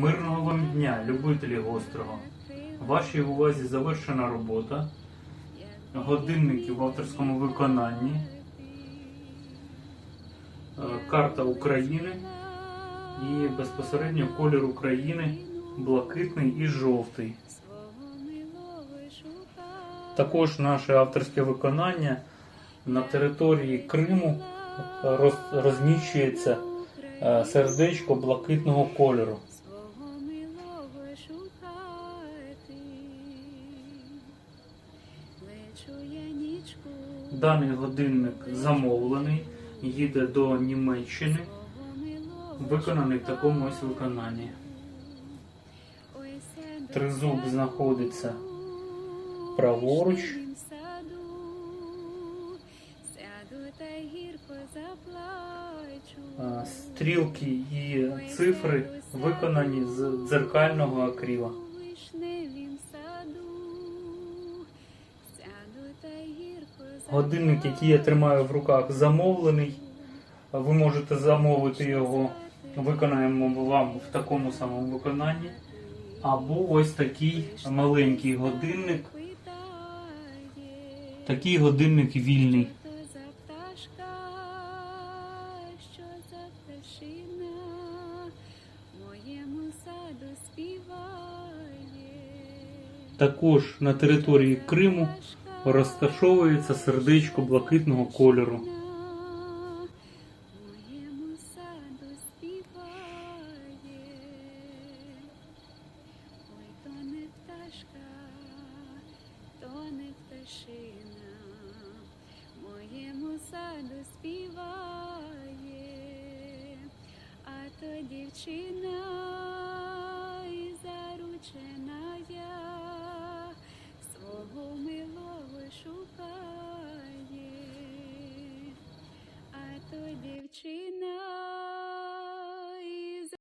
Мирного вам дня, любителі гострого. Вашій увазі завершена робота. Годинники в авторському виконанні. Е, Карта України і безпосередньо колір України блакитний і жовтий. Також наше авторське виконання на території Криму розміщується е, сердечко блакитного кольору. Даний годинник замовлений, їде до Німеччини, виконаний в такому ось виконанні. Тризуб знаходиться праворуч. Стрілки і цифри виконані з дзеркального акріла. Годинник, який я тримаю в руках, замовлений. Ви можете замовити його, виконаємо вам в такому самому виконанні. Або ось такий маленький годинник. Такий годинник вільний. Також на території Криму розташовується сердечко блакитного кольору. Співає, а то дівчина шукає, а то дівчина.